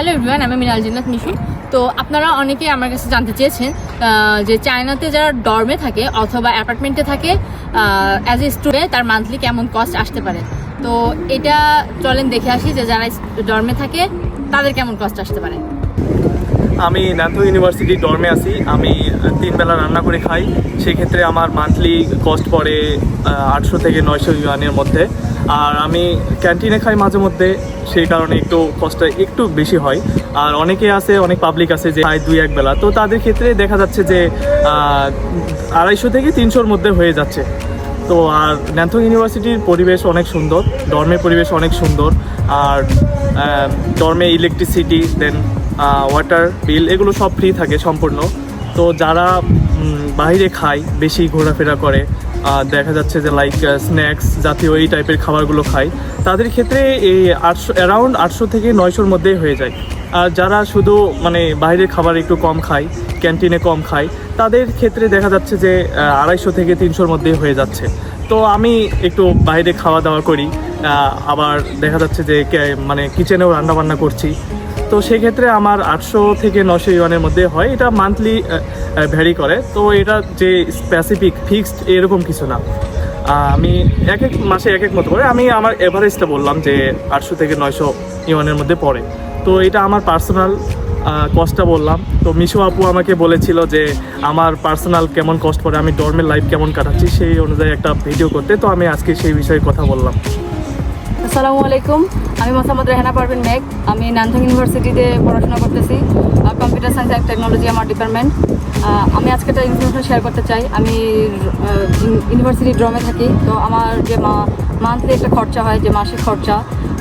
Hello everyone আমি মিনাল জিন্নাত মিশু। তো আপনারা অনেকেই আমার কাছে জানতে চেয়েছেন যে চায়নাতে যারা ডর্মে থাকে অথবা অ্যাপার্টমেন্টে থাকে অ্যাজ এ স্টুডেন্ট তার মান্থলি কেমন কস্ট আসতে পারে? তো এটা চলেন দেখে আসি যে যারা ডর্মে থাকে, তাদের কেমন কস্ট আসতে পারে? আমি ন্যাথো ইউনিভার্সিটি ডর্মে আছি। আমি তিন বেলা রান্না করে খাই। সেক্ষেত্রে আমার মান্থলি কস্ট পড়ে আটশো থেকে নয়শো ইউয়ানের মধ্যে। আর আমি ক্যান্টিনে খাই মাঝে মধ্যে, সেই কারণে একটু কষ্টটা একটু বেশি হয়। আর অনেকে আছে, অনেক পাবলিক আছে যে খায় দুই এক বেলা। তো তাদের ক্ষেত্রে দেখা যাচ্ছে যে আড়াইশো থেকে তিনশোর মধ্যে হয়ে যাচ্ছে। তো আর ন্যান্থো ইউনিভার্সিটির পরিবেশ অনেক সুন্দর ডর্মের পরিবেশ অনেক সুন্দর। আর ডর্মে ইলেকট্রিসিটি দেন ওয়াটার বিল এগুলো সব ফ্রি থাকে সম্পূর্ণ। তো যারা বাইরে খায়, বেশি ঘোরাফেরা করে দেখা যাচ্ছে যে লাইক স্ন্যাক্স জাতীয় এই টাইপের খাবারগুলো খায়। তাদের ক্ষেত্রে এই আটশো অ্যারাউন্ড আটশো থেকে নয়শোর মধ্যেই হয়ে যায়। আর যারা শুধু মানে বাইরের খাবার একটু কম খায় ক্যান্টিনে কম খায়, তাদের ক্ষেত্রে দেখা যাচ্ছে যে আড়াইশো থেকে তিনশোর মধ্যেই হয়ে যাচ্ছে। তো আমি একটু বাইরে খাওয়া দাওয়া করি আবার দেখা যাচ্ছে যে মানে কিচেনেও রান্না বান্না করছি। তো সেক্ষেত্রে আমার আটশো থেকে নশো ইউয়ানের মধ্যে হয়। এটা মান্থলি ভ্যারি করে। তো এটা যে স্পেসিফিক ফিক্সড এরকম কিছু না। আমি এক এক মাসে এক এক মতো করে, আমি আমার এভারেজটা বললাম যে আটশো থেকে নয়শো ইউয়ানের মধ্যে পড়ে। তো এটা আমার পার্সোনাল কস্টটা বললাম। তো মিশু আপু আমাকে বলেছিল যে আমার পার্সোনাল কেমন কষ্ট পড়ে, আমি ডর্মের লাইফ কেমন কাটাচ্ছি, সেই অনুযায়ী একটা ভিডিও করতে। তো আমি আজকে সেই বিষয়ে কথা বললাম। আসসালামু আলাইকুম। আমি মোসাম্মদ রেহানা পারভিন মেঘ। আমি নানথাং ইউনিভার্সিটিতে পড়াশোনা করতেছি। কম্পিউটার সায়েন্স অ্যান্ড টেকনোলজি আমার ডিপার্টমেন্ট আমি আজকে একটা ইনফরমেশন শেয়ার করতে চাই। আমি ইউনিভার্সিটি ড্রমে থাকি। তো আমার যে মান্থলি একটা খরচা হয়, যে মাসিক খরচা,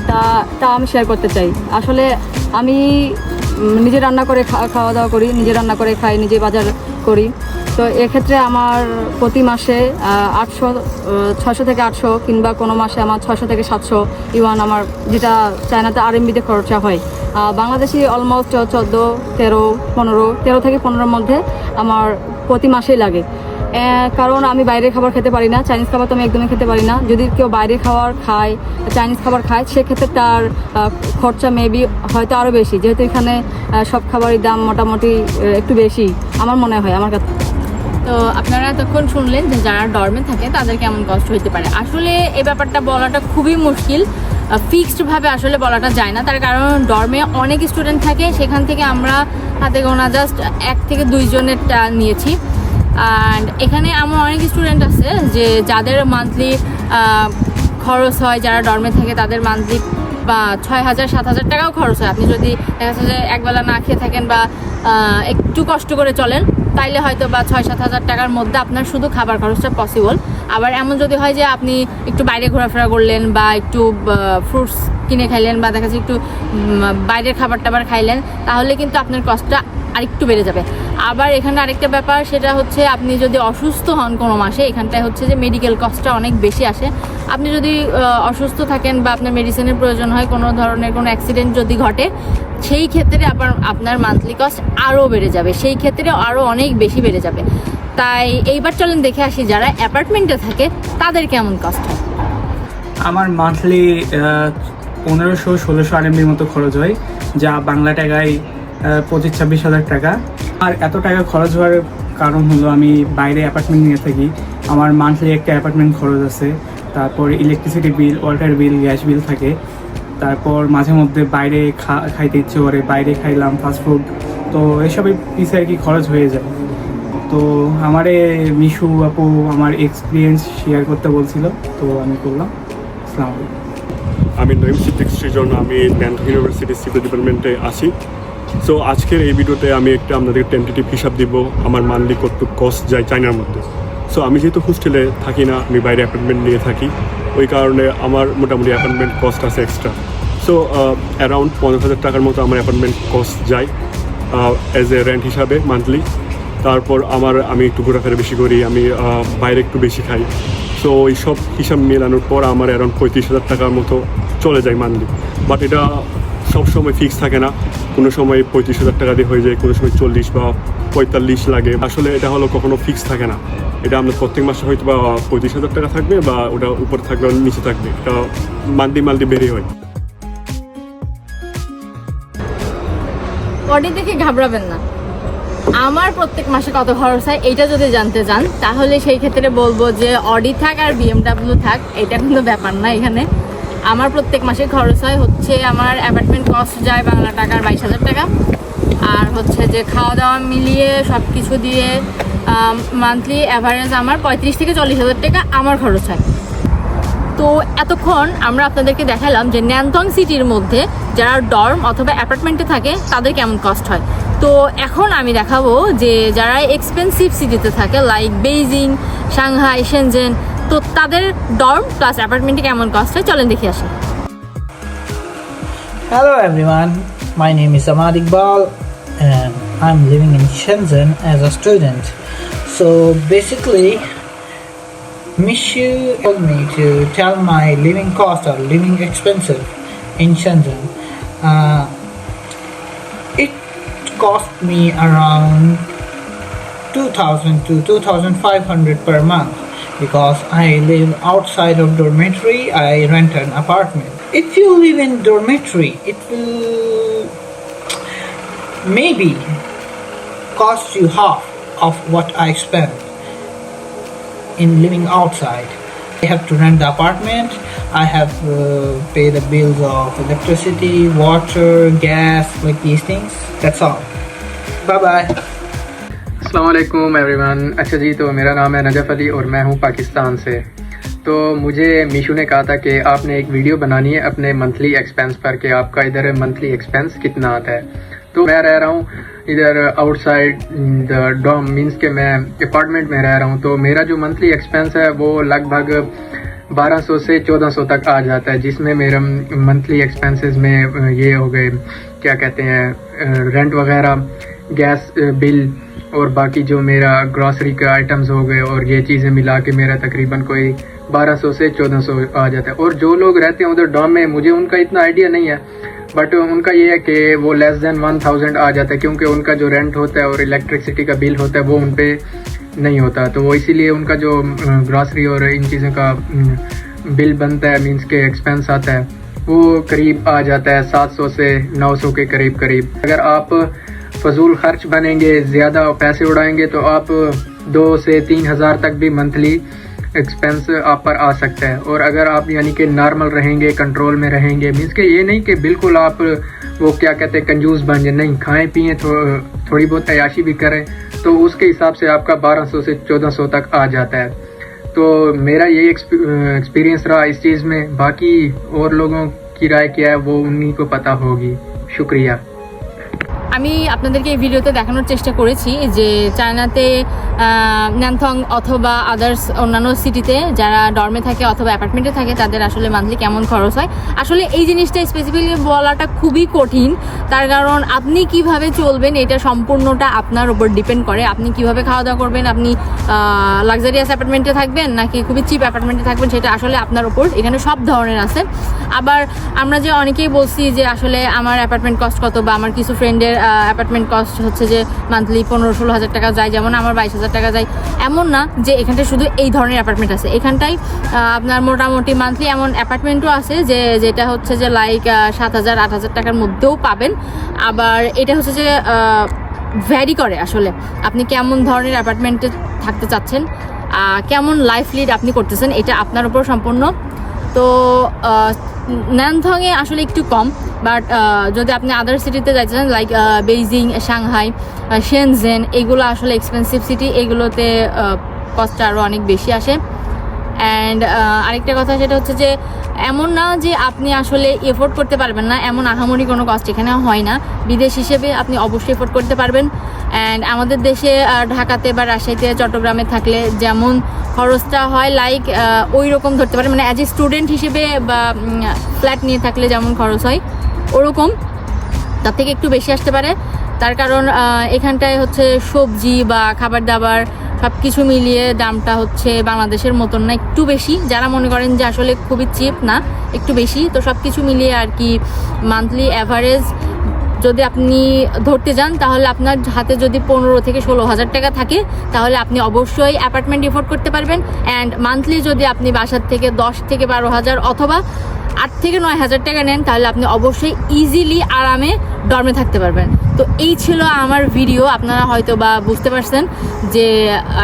তা তা আমি শেয়ার করতে চাই। আসলে আমি নিজে রান্না করে খাওয়া দাওয়া করি, নিজে রান্না করে খাই, নিজে বাজার করি। তো এক্ষেত্রে আমার প্রতি মাসে আটশো ছশো থেকে আটশো কিংবা কোনো মাসে আমার ছশো থেকে সাতশো ইওয়ান আমার যেটা চায়নাতে আরএমবিতে খরচা হয়। বাংলাদেশি অলমোস্ট চোদ্দ, তেরো, পনেরো, তেরো থেকে পনেরোর মধ্যে আমার প্রতি মাসেই লাগে। কারণ আমি বাইরের খাবার খেতে পারি না চাইনিজ খাবার তো আমি একদমই খেতে পারি না। যদি কেউ বাইরের খাবার খায় চাইনিজ খাবার খায়, সেক্ষেত্রে তার খরচা মেবি হয়তো আরও বেশি। যেহেতু এখানে সব খাবারের দাম মোটামুটি একটু বেশি, আমার মনে হয়, আমার কাছে। তো আপনারা এতক্ষণ শুনলেন যে যারা ডর্মে থাকে, তাদের কেমন কষ্ট হতে পারে। আসলে এই ব্যাপারটা বলাটা খুবই মুশকিল। ফিক্সডভাবে আসলে বলাটা যায় না। তার কারণ ডর্মে অনেক স্টুডেন্ট থাকে, সেখান থেকে আমরা হাতে গোনা জাস্ট এক থেকে দুইজনেরটা নিয়েছি। অ্যান্ড এখানে আমার অনেক স্টুডেন্ট আছে যে যাদের মান্থলি খরচ হয়, যারা ডর্মে থাকে, তাদের মান্থলি বা ছয় হাজার, সাত হাজার টাকাও খরচ হয়। আপনি যদি দেখা যাচ্ছে যে একবেলা না খেয়ে থাকেন বা একটু কষ্ট করে চলেন, তাইলে হয়তো বা ছয়, সাত হাজার টাকার মধ্যে আপনার শুধু খাবার খরচটা পসিবল আবার এমন যদি হয় যে আপনি একটু বাইরে ঘোরাফেরা করলেন বা একটু ফ্রুটস কিনে খাইলেন বা দেখা যাচ্ছে একটু বাইরের খাবার টাবার খাইলেন, তাহলে কিন্তু আপনার কষ্টটা আরেকটু বেড়ে যাবে। আবার এখানে আরেকটা ব্যাপার, সেটা হচ্ছে আপনি যদি অসুস্থ হন কোনো মাসে, এখানটায় হচ্ছে যে মেডিকেল কস্টটা অনেক বেশি আসে। আপনি যদি অসুস্থ থাকেন বা আপনার মেডিসিনের প্রয়োজন হয়, কোনো ধরনের কোনো অ্যাক্সিডেন্ট যদি ঘটে, সেই ক্ষেত্রে আপনার আপনার মান্থলি কস্ট আরও বেড়ে যাবে। সেই ক্ষেত্রে আরও অনেক বেশি বেড়ে যাবে। তাই এইবার চলেন দেখে আসি যারা অ্যাপার্টমেন্টে থাকে, তাদের কেমন কষ্ট হয়? আমার মান্থলি পনেরোশো, ষোলোশো আরএমবির মতো খরচ হয়, যা বাংলা টাকায় পঁচিশ, ছাব্বিশ হাজার টাকা। আর এত টাকা খরচ হওয়ার কারণ হলো আমি বাইরে অ্যাপার্টমেন্ট নিয়ে থাকি। আমার মান্থলি একটা অ্যাপার্টমেন্ট খরচ আছে। তারপর electricity bill water bill gas bill থাকে। তারপর মাঝে মধ্যে বাইরে খাইতে ইচ্ছে করে, বাইরে খাইলাম ফাস্টফুড তো এসবের পিছিয়ে আর কি খরচ হয়ে যায়। তো আমারে মিশু আপু আমার এক্সপিরিয়েন্স শেয়ার করতে বলছিল। তো আমি করলাম। আসসালামু আলাইকুম। আমি নইম সিদ্দিক, সৃজন। আমি ইউনিভার্সিটি সিভিল ডিপার্টমেন্টে আসি সো আজকের এই ভিডিওতে আমি একটা আপনাদের টেন্টেটিভ হিসাব দিব আমার মান্থলি কত কস্ট যায় চাইনার মধ্যে। সো আমি যেহেতু হোস্টেলে থাকি না, আমি বাইরে অ্যাপার্টমেন্ট নিয়ে থাকি, ওই কারণে আমার মোটামুটি অ্যাপার্টমেন্ট কস্ট আছে এক্সট্রা সো অ্যারাউন্ড পনেরো হাজার টাকার মতো আমার অ্যাপার্টমেন্ট কস্ট যায় অ্যাজ এ রেন্ট হিসাবে মান্থলি তারপর আমার, আমি একটু ঘোরাফেরা বেশি করি, আমি বাইরে একটু বেশি খাই। সো এই সব হিসাব মেলানোর পর আমার অ্যারাউন্ড পঁয়ত্রিশ হাজার টাকার মতো চলে যায় মান্থলি বাট এটা সব সময় ফিক্স থাকে না। কোনো সময় পঁয়ত্রিশ হাজার টাকা দিয়ে হয়ে যায়, কোনো সময় চল্লিশ বা পঁয়তাল্লিশ লাগে। আসলে এটা হলো কখনো ফিক্স থাকে না। এটা আপনার প্রত্যেক মাসে হয়তো বা পঁয়ত্রিশ হাজার টাকা থাকবে বা ওটা উপরে থাকবে নিচে থাকবে। এটা মান্থলি মান্থলি বেরিয়ে হয়। অডি দেখে ঘাবড়াবেন না। আমার প্রত্যেক মাসে কত খরচ হয় এইটা যদি জানতে চান, তাহলে সেই ক্ষেত্রে বলব যে অডি থাক আর বিএমডাব্লিউ থাক, এটা কোনো ব্যাপার না এখানে। আমার প্রত্যেক মাসে খরচ হয় হচ্ছে আমার অ্যাপার্টমেন্ট কস্ট যায় বাংলা টাকার বাইশ হাজার টাকা। আর হচ্ছে যে খাওয়া দাওয়া মিলিয়ে সব কিছু দিয়ে মান্থলি অ্যাভারেজ আমার পঁয়ত্রিশ থেকে চল্লিশ হাজার টাকা আমার খরচ হয়। তো এতক্ষণ আমরা আপনাদেরকে দেখালাম যে ন্যানতং সিটির মধ্যে যারা ডর্ম অথবা অ্যাপার্টমেন্টে থাকে, তাদের কেমন কস্ট হয়। তো এখন আমি দেখাবো যে যারা এক্সপেন্সিভ সিটিতে থাকে লাইক বেইজিং সাংহাই সেনজেন তো তাদের ডর্ম প্লাস অ্যাপার্টমেন্টে কেমন কস্ট হয় চলেন দেখে আসি Hello everyone, my name is Ahmad Iqbal and I'm living in Shenzhen as a student. So basically, Mishu told me to tell my living cost or living expensive in Shenzhen. Uh, it cost me around 2000 to 2500 per month because I live outside of dormitory I rent an apartment. If you live in dormitory it will maybe cost you half of what I spend in living outside. I have to rent the apartment. I have uh, pay the bills of electricity water gas like these things. That's all. Bye bye السلام علیکم ایوری ون اچھا جی تو میرا نام ہے نجف علی اور میں ہوں پاکستان سے۔ تو مجھے میشو نے کہا تھا کہ آپ نے ایک ویڈیو بنانی ہے اپنے منتھلی ایکسپینس پر کہ آپ کا ادھر منتھلی ایکسپینس کتنا آتا ہے۔ تو میں رہ رہا ہوں ادھر آؤٹ سائڈ دا ڈوم مینس کہ میں اپارٹمنٹ میں رہ رہا ہوں۔ تو میرا جو منتھلی ایکسپینس ہے وہ لگ بھگ بارہ سو سے چودہ سو تک آ جاتا ہے، جس میں میرا منتھلی ایکسپینسز میں یہ ہو گئے، کیا کہتے ہیں رینٹ وغیرہ۔ گیس بل uh, اور باقی جو میرا گراسری کے آئٹمز ہو گئے اور یہ چیزیں ملا کے میرا تقریباً کوئی بارہ سو سے چودہ سو آ جاتا ہے۔ اور جو لوگ رہتے ہیں ادھر ڈام میں، مجھے ان کا اتنا آئیڈیا نہیں ہے بٹ ان کا یہ ہے کہ وہ لیس دین ون تھاؤزینڈ آ جاتا ہے، کیونکہ ان کا جو رینٹ ہوتا ہے اور الیکٹرسٹی کا بل ہوتا ہے وہ ان پہ نہیں ہوتا۔ تو وہ اسی لیے ان کا جو uh, گراسری اور ان چیزوں کا um, بل بنتا ہے مینس کے ایکسپینس آتا ہے، وہ قریب آ جاتا ہے سات سو سے نو سو کے قریب قریب۔ اگر آپ فضول خرچ بنیں گے، زیادہ پیسے اڑائیں گے، تو آپ دو سے تین ہزار تک بھی منتھلی ایکسپینس آپ پر آ سکتا ہے اور اگر آپ یعنی کہ نارمل رہیں گے کنٹرول میں رہیں گے مینس کہ یہ نہیں کہ بالکل آپ وہ کیا کہتے ہیں کنجوز بن جائیں۔ نہیں، کھائیں، پئیں تھوڑی بہت عیاشی بھی کریں تو اس کے حساب سے آپ کا بارہ سو سے چودہ سو تک آ جاتا ہے۔ تو میرا یہ ایکسپیرینس رہا اس چیز میں۔ باقی اور لوگوں کی رائے کیا ہے، وہ انہیں کو پتہ ہوگی۔ شکریہ۔ আমি আপনাদেরকে এই ভিডিওতে দেখানোর চেষ্টা করেছি যে চায়নাতে ন্যানথং অথবা আদার্স অন্যান্য সিটিতে যারা ডর্মে থাকে অথবা অ্যাপার্টমেন্টে থাকে, তাদের আসলে মান্থলি কেমন খরচ হয়? আসলে এই জিনিসটা স্পেসিফিকলি বলাটা খুবই কঠিন। তার কারণ আপনি কীভাবে চলবেন, এটা সম্পূর্ণটা আপনার উপর ডিপেন্ড করে। আপনি কীভাবে খাওয়া দাওয়া করবেন, আপনি লাক্সারিয়াস অ্যাপার্টমেন্টে থাকবেন নাকি খুবই চিপ অ্যাপার্টমেন্টে থাকবেন, সেটা আসলে আপনার উপর এখানে সব ধরনের আছে। আবার আমরা যে অনেকেই বলছি যে আসলে আমার অ্যাপার্টমেন্ট কস্ট কত বা আমার কিছু ফ্রেন্ডের অ্যাপার্টমেন্ট কস্ট হচ্ছে যে মান্থলি পনেরো ষোলো হাজার টাকা যায় যেমন আমার বাইশ হাজার টাকা যায়। এমন না যে এখানটায় শুধু এই ধরনের অ্যাপার্টমেন্ট আছে। এখানটায় আহ, আপনার মোটামুটি মান্থলি এমন অ্যাপার্টমেন্টও আছে যে যেটা হচ্ছে যে লাইক সাত হাজার আট হাজার টাকার মধ্যেও পাবেন। আবার এটা হচ্ছে যে ভ্যারি করে আসলে। আপনি কেমন ধরনের অ্যাপার্টমেন্টে থাকতে চাচ্ছেন কেমন লাইফ লিড আপনি করতেছেন এটা আপনার উপর সম্পূর্ণ। তো ন্যানথংয়ে আসলে একটু কম। বাট যদি আপনি আদার সিটিতে যাইতে চান লাইক বেইজিং সাংহাই শেনজেন এগুলো আসলে এক্সপেন্সিভ সিটি এগুলোতে কস্টটা আরও অনেক বেশি আসে। অ্যান্ড আরেকটা কথা সেটা হচ্ছে যে, এমন না যে আপনি আসলে এফোর্ড করতে পারবেন না, এমন আহামরি কোনো কস্ট এখানে হয় না। বিদেশ হিসেবে আপনি অবশ্যই এফোর্ড করতে পারবেন। অ্যান্ড আমাদের দেশে ঢাকাতে বা রাজশাহীতে, চট্টগ্রামে থাকলে যেমন খরচটা হয় লাইক ওই রকম ধরতে পারে মানে অ্যাজ এ স্টুডেন্ট হিসেবে বা ফ্ল্যাট নিয়ে থাকলে যেমন খরচ হয়। ওরকম। তার থেকে একটু বেশি আসতে পারে। তার কারণ এখানটায় হচ্ছে সবজি বা খাবার দাবার সব কিছু মিলিয়ে দামটা হচ্ছে বাংলাদেশের মতন না, একটু বেশি। যারা মনে করেন যে আসলে খুবই চিপ না, একটু বেশি। তো সব কিছু মিলিয়ে আর কি মান্থলি অ্যাভারেজ যদি আপনি ধরতে যান, তাহলে আপনার হাতে যদি পনেরো থেকে ষোলো হাজার টাকা থাকে, তাহলে আপনি অবশ্যই অ্যাপার্টমেন্ট এফোর্ড করতে পারবেন। অ্যান্ড মান্থলি যদি আপনি বাসার থেকে দশ থেকে বারো হাজার অথবা আট থেকে নয় হাজার টাকা নেন, তাহলে আপনি অবশ্যই ইজিলি আরামে ডর্মে থাকতে পারবেন। তো এই ছিল আমার ভিডিও আপনারা হয়তো বা বুঝতে পারছেন যে,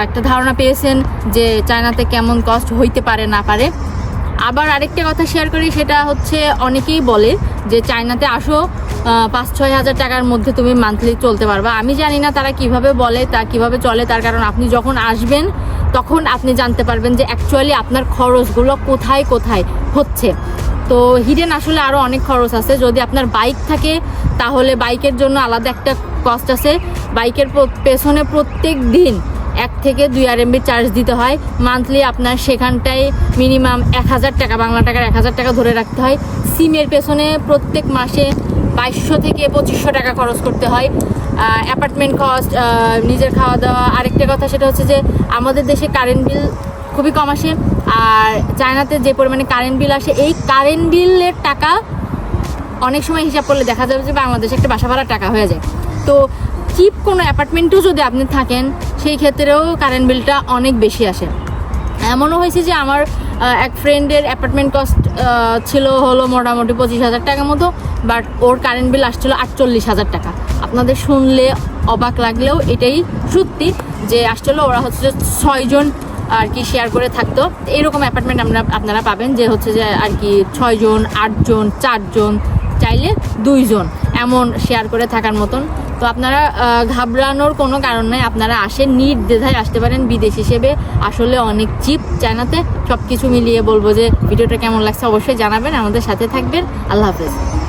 একটা ধারণা পেয়েছেন যে চায়নাতে কেমন কষ্ট হইতে পারে, না পারে। আবার আরেকটা কথা শেয়ার করি, সেটা হচ্ছে অনেকেই বলে যে চায়নাতে আসো পাঁচ, ছয় হাজার টাকার মধ্যে তুমি মান্থলি চলতে পারবা। আমি জানি না তারা কীভাবে বলে, তা কীভাবে চলে, তার কারণ আপনি যখন আসবেন, তখন আপনি জানতে পারবেন যে অ্যাকচুয়ালি আপনার খরচগুলো কোথায় কোথায় হচ্ছে। তো হিডেন আসলে আরও অনেক খরচ আছে। যদি আপনার বাইক থাকে, তাহলে বাইকের জন্য আলাদা একটা কস্ট আছে। বাইকের পেছনে প্রত্যেক দিন এক থেকে দুই আর এমবি চার্জ দিতে হয়। মান্থলি আপনার সেখানটায় মিনিমাম এক হাজার টাকা, বাংলা টাকার এক হাজার টাকা ধরে রাখতে হয়। সিমের পেছনে প্রত্যেক মাসে বাইশশো থেকে পঁচিশশো টাকা খরচ করতে হয়। অ্যাপার্টমেন্ট কস্ট নিজের খাওয়া দাওয়া। আরেকটা কথা সেটা হচ্ছে যে, আমাদের দেশে কারেন্ট বিল খুবই কম আসে। আর চায়নাতে যে পরিমাণে কারেন্ট বিল আসে, এই কারেন্ট বিলের টাকা অনেক সময় হিসাব করলে দেখা যাবে যে বাংলাদেশে একটা বাসা ভাড়ার টাকা হয়ে যায়। তো চিপ কোনো অ্যাপার্টমেন্টেও যদি আপনি থাকেন, সেই ক্ষেত্রেও কারেন্ট বিলটা অনেক বেশি আসে। এমনও হয়েছে যে আমার এক ফ্রেন্ডের অ্যাপার্টমেন্ট কস্ট ছিল হলো মোটামুটি পঁচিশ হাজার টাকার মতো বাট ওর কারেন্ট বিল আসছিল আটচল্লিশ হাজার টাকা। আপনাদের শুনলে অবাক লাগলেও এটাই সত্যি যে আসছিল, ওরা হচ্ছে ছয়জন আর কি শেয়ার করে থাকতো। এরকম অ্যাপার্টমেন্ট আমরা, আপনারা পাবেন যে হচ্ছে যে আর কি ছয়জন, আটজন, চারজন, চাইলে দুইজন এমন শেয়ার করে থাকার মতন। তো আপনারা ঘাবড়ানোর কোনো কারণ নাই। আপনারা আসেন নির্দ্বিধায় আসতে পারেন, বিদেশ হিসেবে। আসলে অনেক চিপ চায়নাতে। সব কিছু মিলিয়ে বলব যে ভিডিওটা কেমন লাগছে অবশ্যই জানাবেন। আমাদের সাথে থাকবেন। আল্লাহ হাফেজ।